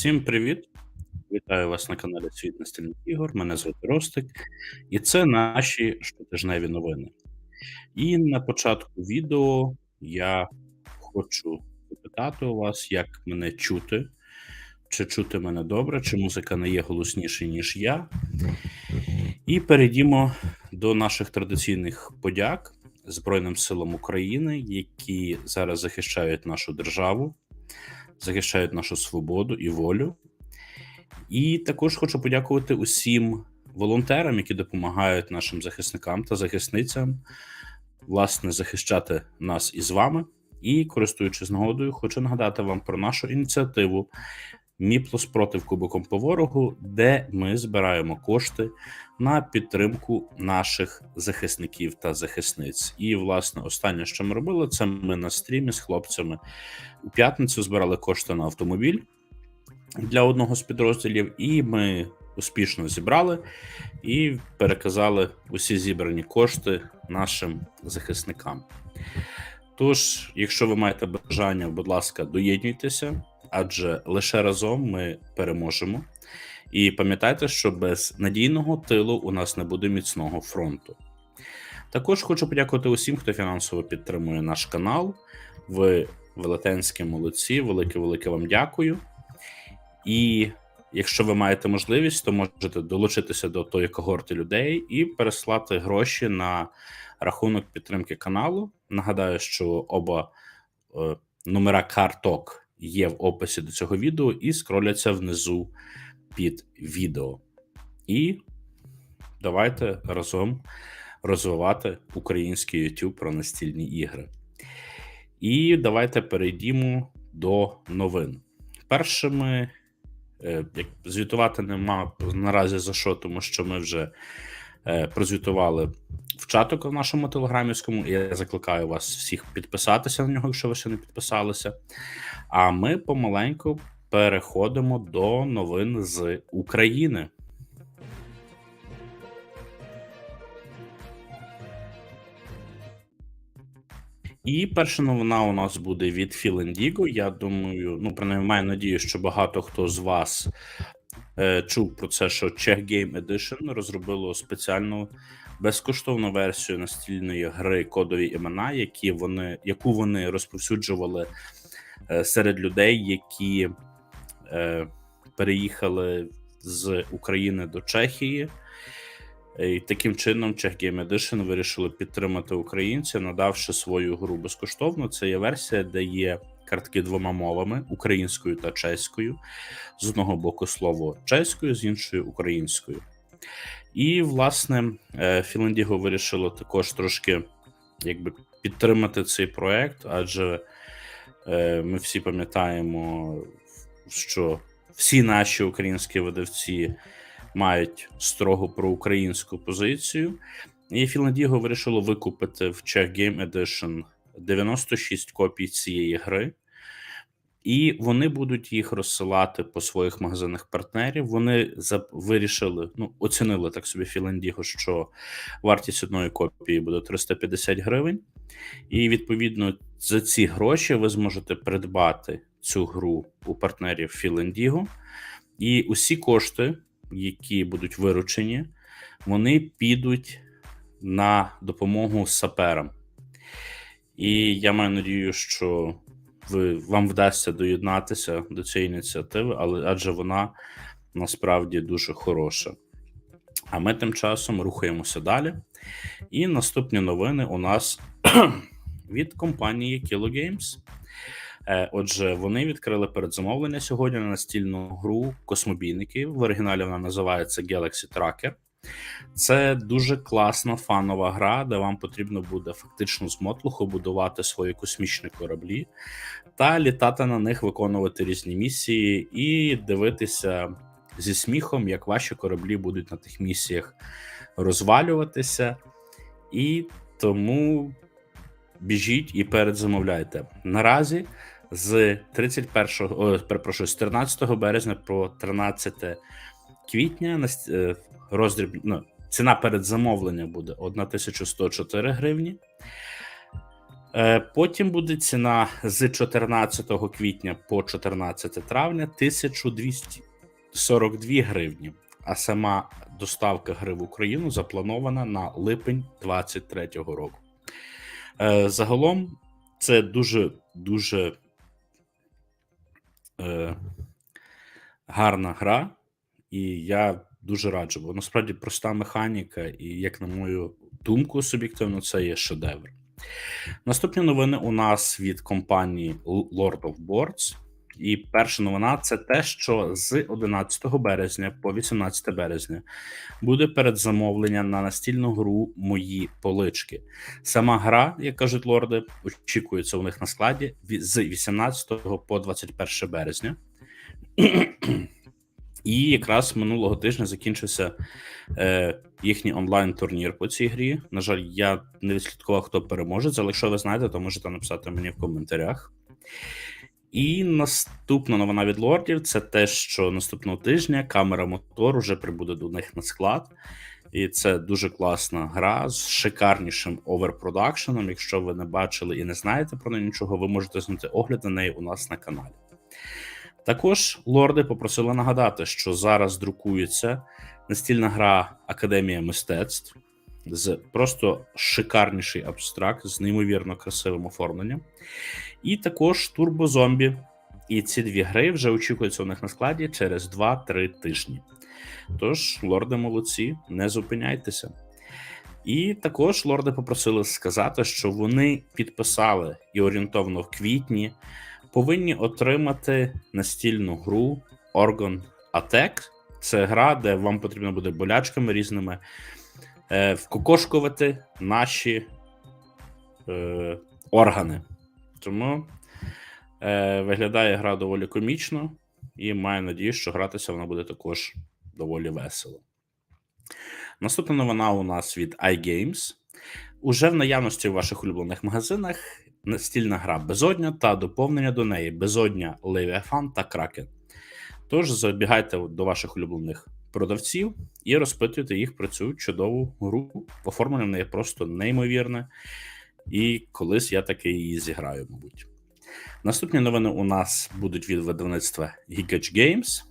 Всім привіт! Вітаю вас на каналі Світ настільних ігор. Мене звати Ростик, і це наші щотижневі новини. І на початку відео я хочу запитати у вас, як мене чути, чи чути мене добре, чи музика не є голосніше, ніж я. І перейдімо до наших традиційних подяк Збройним силам України, які зараз захищають нашу державу, захищають нашу свободу і волю. І також хочу подякувати усім волонтерам, які допомагають нашим захисникам та захисницям власне захищати нас із вами. І, користуючись нагодою, хочу нагадати вам про нашу ініціативу Міплос проти Кубиком по ворогу, де ми збираємо кошти на підтримку наших захисників та захисниць. І, власне, останнє, що ми робили, це ми на стрімі з хлопцями у п'ятницю збирали кошти на автомобіль для одного з підрозділів, і ми успішно зібрали і переказали усі зібрані кошти нашим захисникам. Тож, якщо ви маєте бажання, будь ласка, доєднуйтеся, адже лише разом ми переможемо. І пам'ятайте, що без надійного тилу у нас не буде міцного фронту. Також хочу подякувати усім, хто фінансово підтримує наш канал. Ви велетенські молодці, велике-велике вам дякую. І якщо ви маєте можливість, то можете долучитися до тої когорти людей і переслати гроші на рахунок підтримки каналу. Нагадаю, що оба е, номера карток є в описі до цього відео і скроляться внизу під відео. І давайте разом розвивати український YouTube про настільні ігри. І давайте перейдімо до новин. Першими Е, як звітувати нема наразі за що, тому що ми вже прозвітували в чаток в нашому телеграмівському. Я закликаю вас всіх підписатися на нього, якщо ви ще не підписалися. А ми помаленьку переходимо до новин з України. І перша новина у нас буде від Філендіго. Я думаю, ну принаймні маю надію, що багато хто з вас е, чув про це, що Czech Game Edition розробило спеціальну безкоштовну версію настільної гри кодові імена, які вони, яку вони розповсюджували е, серед людей, які е, переїхали з України до Чехії. І Таким чином, Czech Game Edition вирішили підтримати українців, надавши свою гру безкоштовно. Це є версія, де є картки двома мовами українською та чеською. З одного боку слово чеською, з іншої українською. І, власне, Фінландіго вирішило також трошки якби підтримати цей проект, адже е, ми всі пам'ятаємо, що всі наші українські видавці мають строго проукраїнську позицію, і Фінландіго вирішило викупити в Czech Game Edition 96 копій цієї гри. І вони будуть їх розсилати по своїх магазинах партнерів. Вони вирішили, ну оцінили так собі Філандіго, що вартість одної копії буде 350 гривень, і відповідно за ці гроші ви зможете придбати цю гру у партнерів Філандіго. І усі кошти які будуть виручені, вони підуть на допомогу саперам. І я маю надію, що ви, вам вдасться доєднатися до цієї ініціативи, але адже вона насправді дуже хороша. А ми тим часом рухаємося далі. І наступні новини у нас від компанії Kilo Games. Е, отже, вони відкрили передзамовлення сьогодні на настільну гру космобійники. В оригіналі вона називається Galaxy Tracker. Це дуже класна фанова гра, де вам потрібно буде фактично з мотлуху будувати свої космічні кораблі та літати на них, виконувати різні місії і дивитися зі сміхом, як ваші кораблі будуть на тих місіях розвалюватися. І тому біжіть і передзамовляйте. Наразі з 31, о, перепрошую, з 13 березня по 13 квітня е, роздріб, ну, ціна передзамовлення буде 1104 гривні. Е, Потім буде ціна з 14 квітня по 14 травня 1242 гривні. А сама доставка гри в Україну запланована на липень 2023 року. Е, Загалом це дуже дуже е, гарна гра, і я дуже раджу, бо насправді проста механіка, і, як на мою думку, суб'єктивно, це є шедевр. Наступні новини у нас від компанії Lord of Boards. І перша новина це те, що з 11 березня по 18 березня буде передзамовлення на настільну гру Мої полички. Сама гра, як кажуть лорди, очікується у них на складі з 18 по 21 березня. І якраз минулого тижня закінчився е, їхній онлайн-турнір по цій грі. На жаль, я не відслідкував, хто переможе, але якщо ви знаєте, то можете написати мені в коментарях. І наступна новина від лордів це те, що наступного тижня камера мотор уже прибуде до них на склад. І це дуже класна гра з шикарнішим оверпродакшеном. Якщо ви не бачили і не знаєте про неї нічого, ви можете знайти огляд на неї у нас на каналі. Також лорди попросили нагадати, що зараз друкується настільна гра Академія мистецтв з просто шикарніший абстракт з неймовірно красивим оформленням. І також турбозомбі. І ці дві гри вже очікуються у них на складі через 2-3 тижні. Тож, лорди молодці, не зупиняйтеся. І також лорди попросили сказати, що вони підписали і орієнтовно в квітні повинні отримати настільну гру Orgon Attack. Це гра, де вам потрібно буде болячками різними е, вкокошкувати наші е, органи. Тому е, виглядає гра доволі комічно, і маю надію, що гратися вона буде також доволі весело. Наступна новина у нас від iGames. Уже в наявності в ваших улюблених магазинах настільна гра Безодня та доповнення до неї Безодня, Левіафан та Кракен. Тож забігайте до ваших улюблених продавців і розпитуйте їх про цю чудову гру. Оформлення в неї просто неймовірне. І колись я таки її зіграю, мабуть. Наступні новини у нас будуть від видавництва Geekage Games.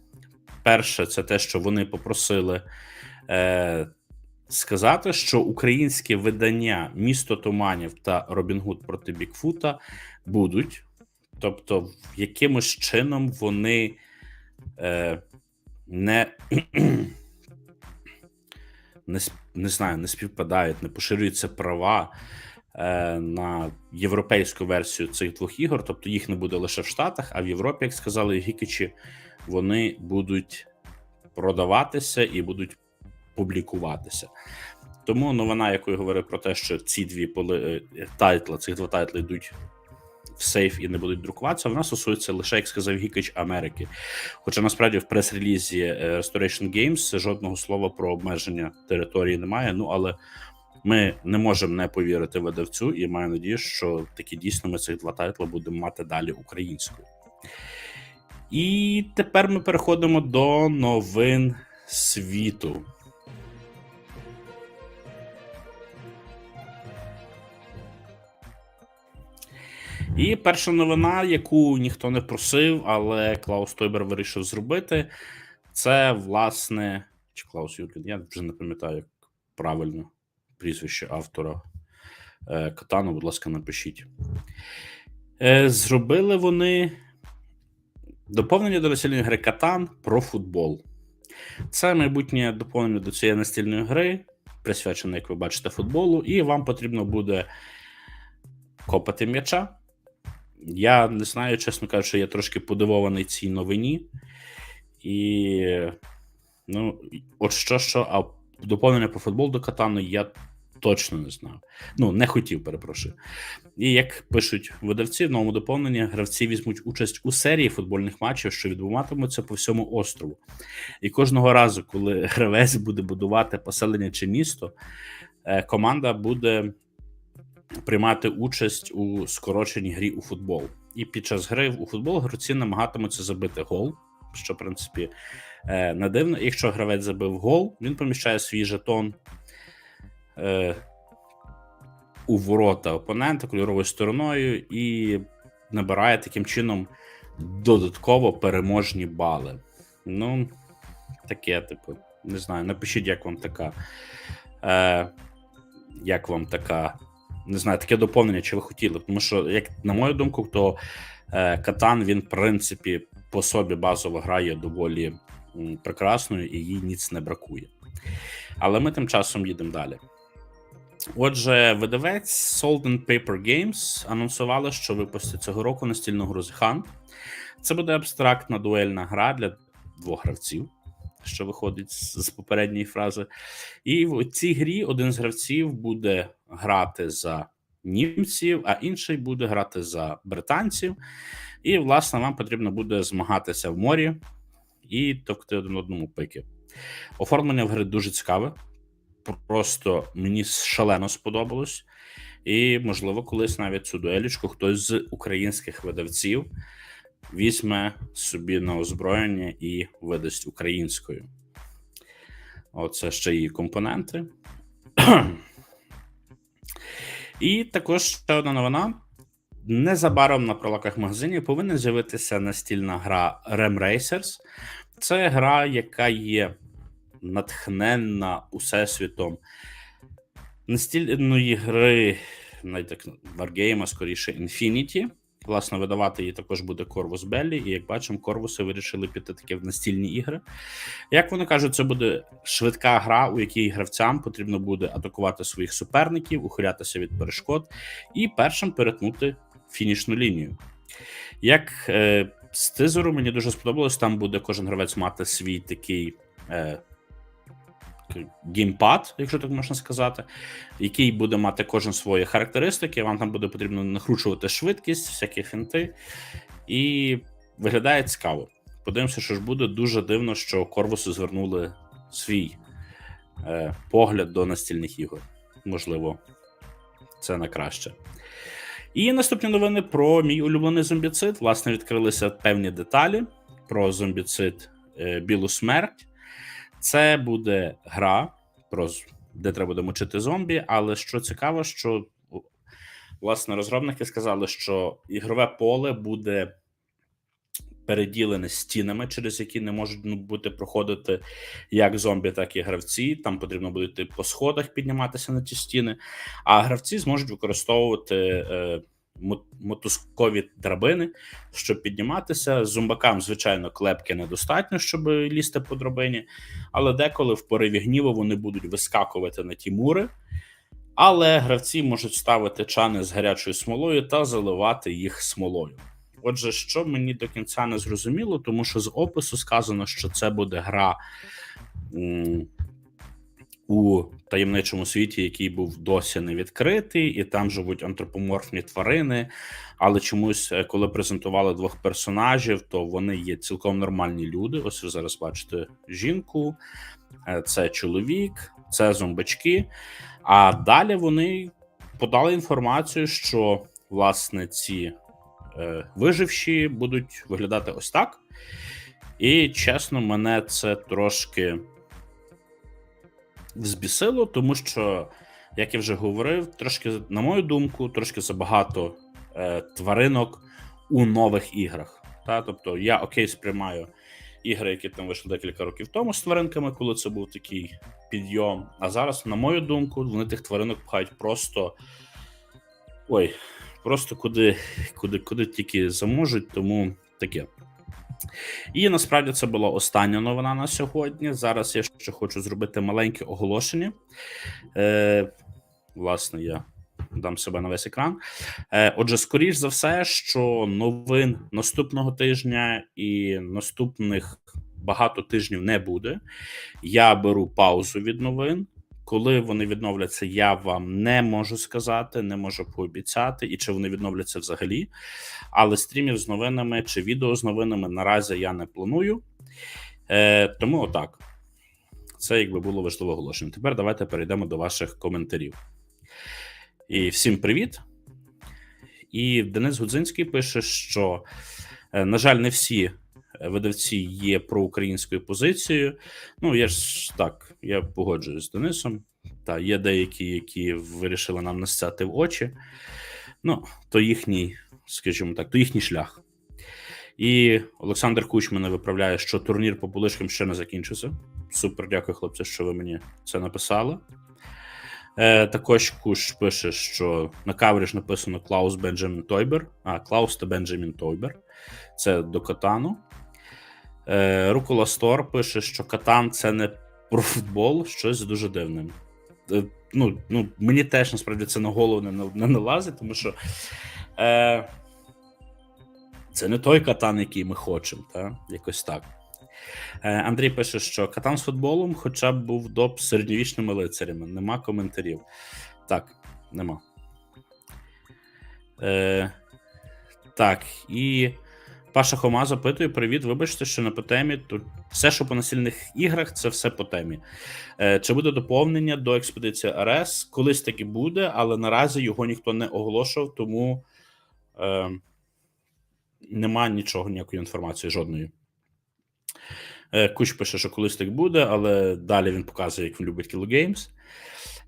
Перше, це те, що вони попросили е, сказати, що українське видання Місто Туманів та Робін Гуд проти Бікфута будуть. Тобто, якимось чином вони е, не, не, не знаю, не співпадають, не поширюються права е, на європейську версію цих двох ігор. Тобто їх не буде лише в Штатах, а в Європі, як сказали Гікічі, вони будуть продаватися і будуть публікуватися. Тому новина, яку я говорив про те, що ці дві поли е, тайтли, цих два тайтли йдуть в сейф і не будуть друкуватися, вона стосується лише, як сказав Гікич, Америки. Хоча насправді в прес-релізі е, Restoration Games жодного слова про обмеження території немає. Ну але ми не можемо не повірити видавцю, і маю надію, що таки дійсно ми цих два тайтли будемо мати далі українською. І тепер ми переходимо до новин світу. І перша новина, яку ніхто не просив, але Клаус Тойбер вирішив зробити, це власне. Чи Клаус Юрген, я вже не пам'ятаю, як правильно прізвище автора е, Катану, будь ласка, напишіть. Е, Зробили вони доповнення до настільної гри Катан про футбол. Це майбутнє доповнення до цієї настільної гри, присвячене, як ви бачите, футболу, і вам потрібно буде копати м'яча. Я не знаю, чесно кажучи, я трошки подивований цій новині. І ну, от що, що, а доповнення про футбол до Катану я точно не знав. Ну, не хотів, перепрошую. І як пишуть видавці, в новому доповненні гравці візьмуть участь у серії футбольних матчів, що відбуватимуться по всьому острову. І кожного разу, коли гравець буде будувати поселення чи місто, е, команда буде приймати участь у скороченій грі у футбол. І під час гри у футбол гравці намагатимуться забити гол, що, в принципі, е, не дивно. Якщо гравець забив гол, він поміщає свій жетон е, у ворота опонента кольоровою стороною і набирає таким чином додатково переможні бали. Ну, таке, типу, не знаю, напишіть, як вам така. Е, Як вам така. Не знаю, таке доповнення, чи ви хотіли. Тому що, як на мою думку, то е, Катан, він, в принципі, по собі базово грає доволі прекрасною і їй ніц не бракує. Але ми тим часом їдемо далі. Отже, видавець Salt and Paper Games анонсували, що випустять цього року настільну гру The Hunt. Це буде абстрактна дуельна гра для двох гравців, що виходить з попередньої фрази. І в цій грі один з гравців буде грати за німців, а інший буде грати за британців. І, власне, вам потрібно буде змагатися в морі і товкти один одному пики. Оформлення в гри дуже цікаве. Просто мені шалено сподобалось. І, можливо, колись навіть цю дуелічку хтось з українських видавців візьме собі на озброєння і видасть українською. Оце ще її компоненти. І також ще одна новина. Незабаром на пролаках магазинів повинна з'явитися настільна гра Rem Racers. Це гра, яка є натхненна усесвітом настільної гри, навіть так Wargame, скоріше Infinity. Власне, видавати її також буде Corvus Belli, і як бачимо, Корвуси вирішили піти таки в настільні ігри. Як вони кажуть, це буде швидка гра, у якій гравцям потрібно буде атакувати своїх суперників, ухилятися від перешкод і першим перетнути фінішну лінію. Як е, з тизеру мені дуже сподобалось, там буде кожен гравець мати свій такий. Е, геймпад, якщо так можна сказати, який буде мати кожен свої характеристики. Вам там буде потрібно накручувати швидкість, всякі фінти, і виглядає цікаво. Подивимося, що ж буде дуже дивно, що Корвуси звернули свій е, погляд до настільних ігор. Можливо, це на краще. І наступні новини про мій улюблений зомбіцид. Власне, відкрилися певні деталі про зомбіцид е, Білу смерть. Це буде гра, про де треба буде мучити зомбі. Але що цікаво, що власне розробники сказали, що ігрове поле буде переділене стінами, через які не можуть ну, бути проходити як зомбі, так і гравці. Там потрібно буде йти по сходах підніматися на ті стіни. А гравці зможуть використовувати. Е, Мотузкові драбини, щоб підніматися. Зомбакам, звичайно, клепки недостатньо, щоб лізти по драбині, але деколи в пориві гніву вони будуть вискакувати на ті мури. Але гравці можуть ставити чани з гарячою смолою та заливати їх смолою. Отже, що мені до кінця не зрозуміло, тому що з опису сказано, що це буде гра у таємничому світі, який був досі не відкритий, і там живуть антропоморфні тварини. Але чомусь, е, коли презентували двох персонажів, то вони є цілком нормальні люди. Ось ви зараз бачите жінку, е, це чоловік, це зомбачки. А далі вони подали інформацію, що власне ці е, виживші будуть виглядати ось так. І чесно, мене це трошки взбісило, тому що, як я вже говорив, трошки, на мою думку, трошки забагато е, тваринок у нових іграх. Та? Тобто я окей сприймаю ігри, які там вийшли декілька років тому з тваринками, коли це був такий підйом. А зараз, на мою думку, вони тих тваринок пхають просто. Ой, просто куди, куди, куди тільки заможуть, тому таке. І насправді це була остання новина на сьогодні. Зараз я ще хочу зробити маленьке оголошення. Е, власне, я дам себе на весь екран. Е, отже, скоріш за все, що новин наступного тижня і наступних багато тижнів не буде. Я беру паузу від новин. Коли вони відновляться, я вам не можу сказати, не можу пообіцяти, і чи вони відновляться взагалі. Але стрімів з новинами чи відео з новинами наразі я не планую. Е, тому отак. Це якби було важливе оголошення. Тепер давайте перейдемо до ваших коментарів. І всім привіт. І Денис Гудзинський пише, що, е, на жаль, не всі видавці є проукраїнською позицією. Ну, я ж так, я погоджуюсь з Денисом. Та є деякі, які вирішили нам настяти в очі. Ну, то їхній, скажімо так, то їхній шлях. І Олександр Куч мене виправляє, що турнір по булишкам ще не закінчився. Супер, дякую, хлопці, що ви мені це написали. Е, також Куш пише, що на кавері написано Клаус Бенджамін Тойбер. А, Клаус та Бенджамін Тойбер. Це до Катану. Е, Рукола Стор пише, що Катан це не про футбол, щось дуже дивним. Е, ну, ну, мені теж насправді це на голову не, не налазить, тому що е, це не той катан, який ми хочемо, та? якось так. Е, Андрій пише, що катан з футболом хоча б був доп середньовічними лицарями. Нема коментарів. Так, нема. Е, так, і Паша Хома запитує: Привіт, вибачте, що не по темі. Тут все, що по насильних іграх, це все по темі. Е, чи буде доповнення до експедиції РС? Колись таки буде, але наразі його ніхто не оголошував, тому е, нема нічого, ніякої інформації, жодної. Е, Куч пише, що колись так буде, але далі він показує, як він любить Kilo Games.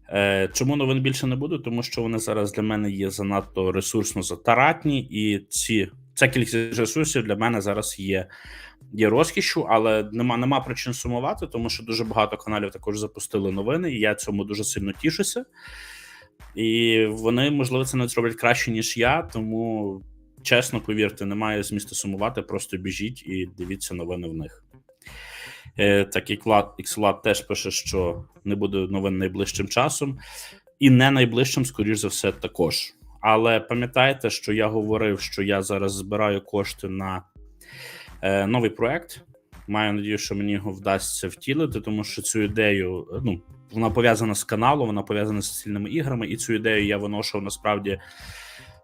Е, Чому новин більше не буде? Тому що вони зараз для мене є занадто ресурсно затаратні, і ці ця кількість ресурсів для мене зараз є є розкішю, але нема нема причин сумувати, тому що дуже багато каналів також запустили новини, і я цьому дуже сильно тішуся. І вони, можливо, це не зроблять краще, ніж я. Тому, чесно, повірте, немає змісту сумувати, просто біжіть і дивіться новини в них. Е, Так, і Xlad теж пише, що не буде новин найближчим часом, і не найближчим, скоріш за все, також. Але пам'ятайте, що я говорив, що я зараз збираю кошти на е, новий проект. Маю надію, що мені його вдасться втілити, тому що цю ідею ну, вона пов'язана з каналом, вона пов'язана з соціальними іграми, і цю ідею я виношував насправді,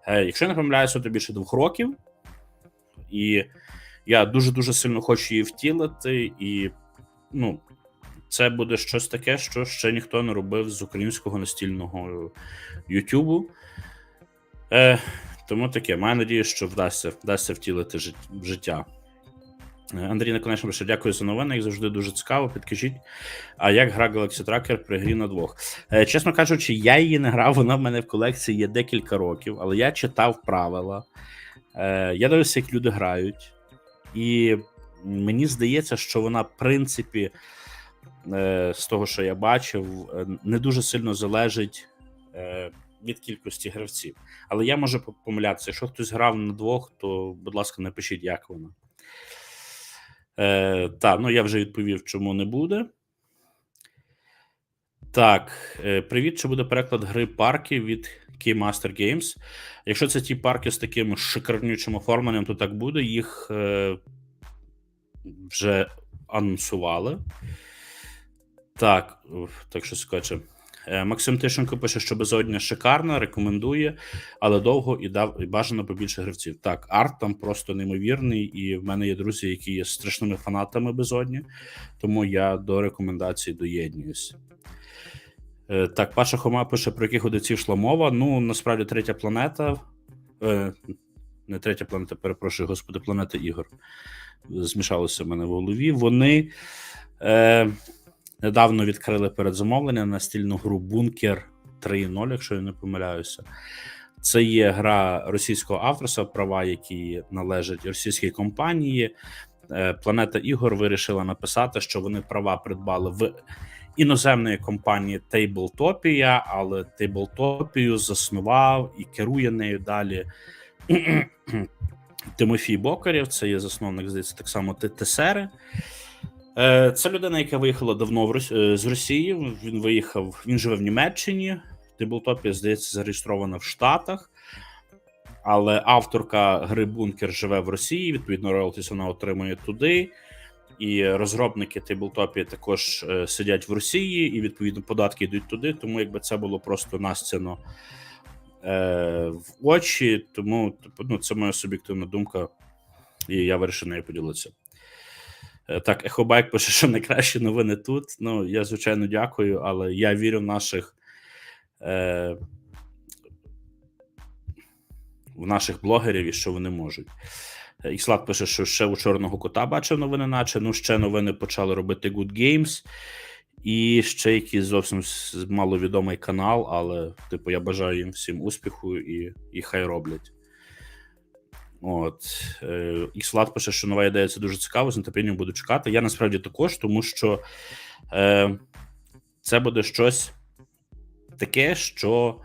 е, якщо я не помиляюся, то більше двох років. І я дуже дуже сильно хочу її втілити, і ну, це буде щось таке, що ще ніхто не робив з українського настільного Ютубу. Е, Тому таке, маю надію, що вдасться вдасться втілити життя. Е, Андрій Наконечно пише, дякую за новини, як завжди дуже цікаво. Підкажіть, а як гра Galaxy Tracker при грі на двох? Е, чесно кажучи, я її не грав, вона в мене в колекції є декілька років, але я читав правила. Е, Я дивився, як люди грають, і мені здається, що вона, в принципі, з того, що я бачив, не дуже сильно залежить. Від кількості гравців. Але я можу помилятися. Якщо хтось грав на двох, то, будь ласка, напишіть, як вона. Е, Так, ну я вже відповів, чому не буде. Так, е, привіт, чи буде переклад гри парки від Keymaster Games. Якщо це ті парки з таким шикарнючим оформленням, то так буде. Їх е, вже анонсували. Так, так що скаче. Е, Максим Тишенко пише, що безодня шикарна, рекомендує, але довго і дав і бажано побільше гравців. Так, арт там просто неймовірний, і в мене є друзі, які є страшними фанатами безодні, тому я до рекомендацій доєднуюсь. Е, так, Паша Хома пише, про яких одиців йшла мова. Ну, насправді, третя планета. Е, Не третя планета, перепрошую, господи, планета ігор. Змішалося в мене в голові. Вони. Е, Недавно відкрили передзамовлення на стільну гру Бункер 3.0, якщо я не помиляюся. Це є гра російського авторства, права, які належать російській компанії. Е, Планета Ігор вирішила написати, що вони права придбали в іноземної компанії Tabletopia, але Tabletopia заснував і керує нею далі. Тимофій Бокарєв, це є засновник, здається, так само ТТСР. Е, це людина, яка виїхала давно. Е, з Росії. Він виїхав, він живе в Німеччині. Тиблтопія, здається, зареєстрована в Штатах, але авторка гри Бункер живе в Росії. Відповідно, роялтіс вона отримує туди. І розробники Тейблтопії також е, сидять в Росії, і відповідно податки йдуть туди. Тому якби це було просто настяно е, в очі. Тому типу, ну, це моя суб'єктивна думка, і я вирішив нею поділитися. Е, так, Ехобайк пише, що найкращі новини тут. Ну, я, звичайно, дякую, але я вірю в наших е, в наших блогерів і що вони можуть. Е, Ікслад пише, що ще у Чорного кота бачив новини, наче ну ще новини почали робити Good Games. І ще якийсь зовсім маловідомий канал, але, типу, я бажаю їм всім успіху і, і хай роблять. От. Е, Ікслад пише, що нова ідея це дуже цікаво, з нетерпінням буду чекати. Я насправді також, тому що е, це буде щось таке, що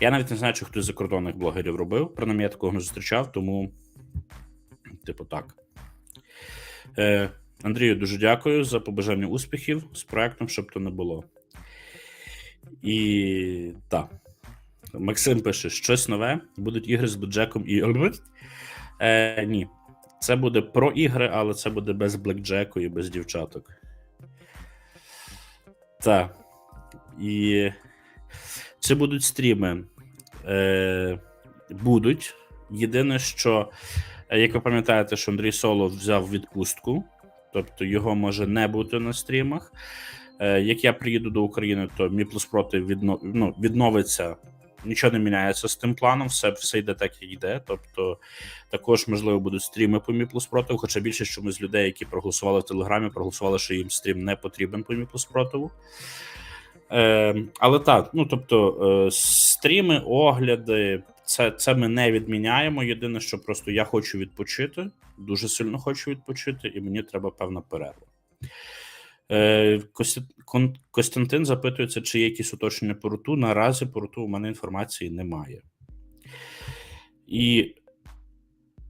я навіть не знаю, чи хтось з закордонних блогерів робив. Принаймні, я такого не зустрічав, тому, типу, так. Е, Андрію, дуже дякую за побажання успіхів з проектом, щоб то не було. І так. Максим пише: щось нове. Будуть ігри з Бледжеком і. Е, ні. Це буде про ігри, але це буде без блекджеку і без дівчаток. Так. І це будуть стріми. Е, будуть. Єдине, що, е, як ви пам'ятаєте, що Андрій Соло взяв відпустку, тобто його може не бути на стрімах. Е, як я приїду до України, то мій проти відно, ну, відновиться. Нічого не міняється з тим планом, все, все йде так, як йде. Тобто, також, можливо, будуть стріми по Мі плюс противу, хоча більшість чомусь людей, які проголосували в Телеграмі, проголосували, що їм стрім не потрібен по Мі. Е, але так, ну тобто, е, стріми, огляди, це, це ми не відміняємо. Єдине, що просто я хочу відпочити, дуже сильно хочу відпочити, і мені треба певна перерва. Е, Костянтин запитується, чи є якісь уточнення по руту. Наразі по руту у мене інформації немає. І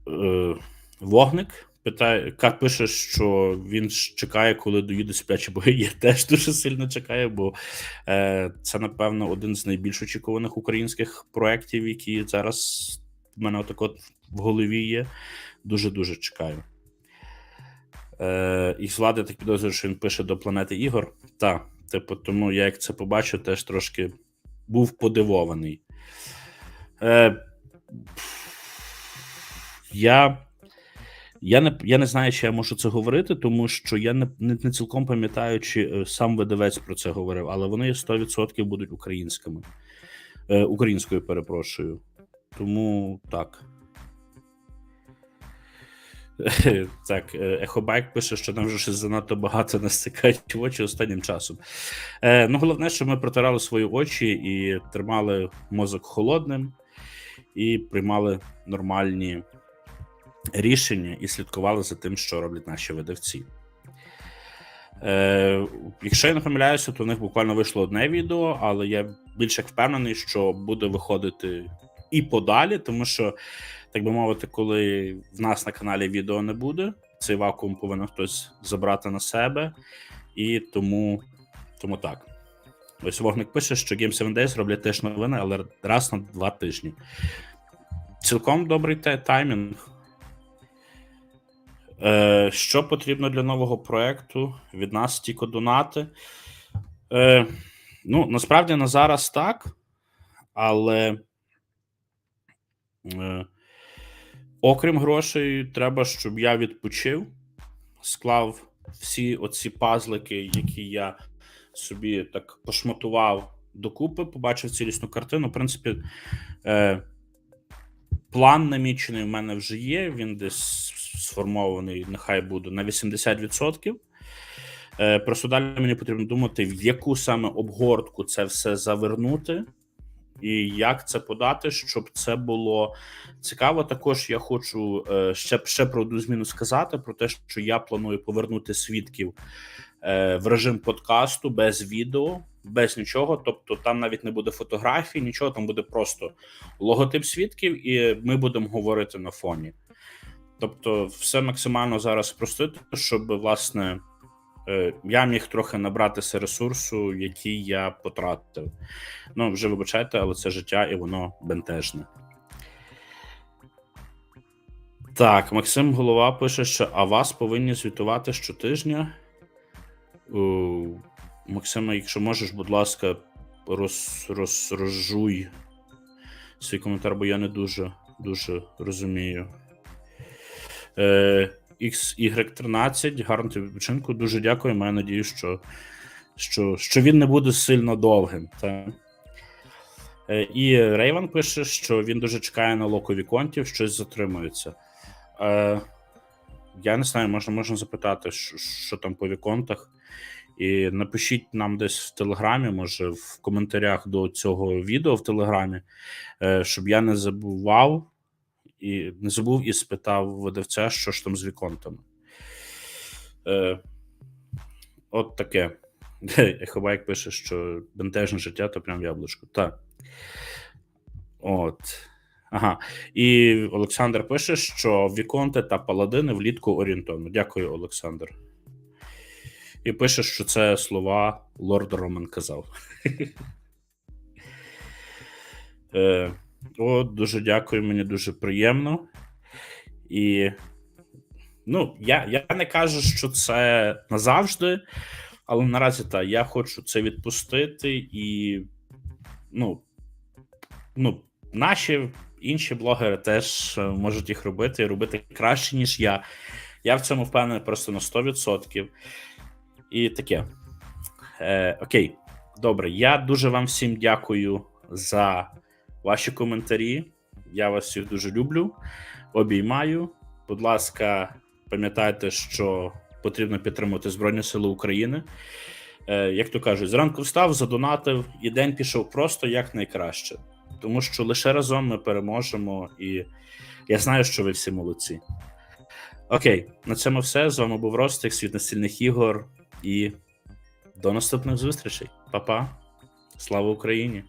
е, вогник питає, Ка пише, що він чекає, коли доїде сплячі бої. Я теж дуже сильно чекаю, бо е, це, напевно, один з найбільш очікуваних українських проєктів, які зараз в мене отак от в голові є. Дуже-дуже чекаю. Е, і влади так підозрюю, що він пише до планети ігор. Так, типу, тому я як це побачив, теж трошки був подивований. Е, я, я, не, я не знаю, чи я можу це говорити, тому що я не, не, не цілком пам'ятаю, чи е, сам видавець про це говорив, але вони 100% будуть українськими. Е, українською, перепрошую. Тому так. Так, е, Ехобайк пише, що нам вже щось занадто багато настикають в очі останнім часом. Е, ну, головне, що ми протирали свої очі і тримали мозок холодним, і приймали нормальні рішення і слідкували за тим, що роблять наші видавці. Е, якщо я не помиляюся, то в них буквально вийшло одне відео, але я більш як впевнений, що буде виходити і подалі, тому що, так би мовити, коли в нас на каналі відео не буде, цей вакуум повинен хтось забрати на себе, і тому, тому так. Ось вогник пише, що Game 7 Days роблять теж новини, але раз на два тижні. Цілком добрий таймінг. Е, що потрібно для нового проекту? Від нас тільки донати. Е, ну, насправді на зараз так, але е, окрім грошей, треба, щоб я відпочив, склав всі оці пазлики, які я собі так пошматував докупи, побачив цілісну картину. В принципі, е, план намічений в мене вже є. Він десь сформований, нехай буде на 80%. Е, просто далі мені потрібно думати, в яку саме обгортку це все завернути, і як це подати, щоб це було цікаво. Також я хочу е, ще, ще про одну зміну сказати: про те, що я планую повернути свідків е, в режим подкасту без відео, без нічого. Тобто там навіть не буде фотографій, нічого, там буде просто логотип свідків, і ми будемо говорити на фоні. Тобто, все максимально зараз спростити, щоб власне я міг трохи набратися ресурсу, який я потратив. Ну, вже вибачайте, але це життя і воно бентежне. Так, Максим Голова пише, що а вас повинні звітувати щотижня. Максима, якщо можеш, будь ласка, роз, роз, розжуй свій коментар, бо я не дуже, дуже розумію. Е, XY13, гарного тобі відпочинку. Дуже дякую. Маю надію, що, що, що він не буде сильно довгим. Та. Е, і Рейвен пише, що він дуже чекає на локові контів, щось затримується. Е, я не знаю, можна, можна запитати, що, що там по віконтах. І напишіть нам десь в Телеграмі, може, в коментарях до цього відео в Телеграмі, е, щоб я не забував і не забув і спитав видавця, що ж там з віконтами. Е, От таке. Ехобайк пише, що бентежне життя то прям яблучко. Так. От. Ага. І Олександр пише, що Віконти та Паладини влітку орієнтовно. Дякую, Олександр. І пише, що це слова Лорд Роман казав. О, дуже дякую, мені дуже приємно. І ну, я, я не кажу, що це назавжди, але наразі так, я хочу це відпустити і. Ну, ну, наші інші блогери теж е, можуть їх робити і робити краще, ніж я. Я в цьому впевнений просто на 100%. І таке. Е, окей, добре. Я дуже вам всім дякую за ваші коментарі. Я вас всіх дуже люблю. Обіймаю. Будь ласка, пам'ятайте, що потрібно підтримувати Збройні Сили України. Е, як то кажуть, зранку встав, задонатив, і день пішов просто як найкраще. Тому що лише разом ми переможемо, і я знаю, що ви всі молодці. Окей, на цьому все. З вами був Ростик, світ настільних ігор, і до наступних зустрічей. Па-па. Слава Україні!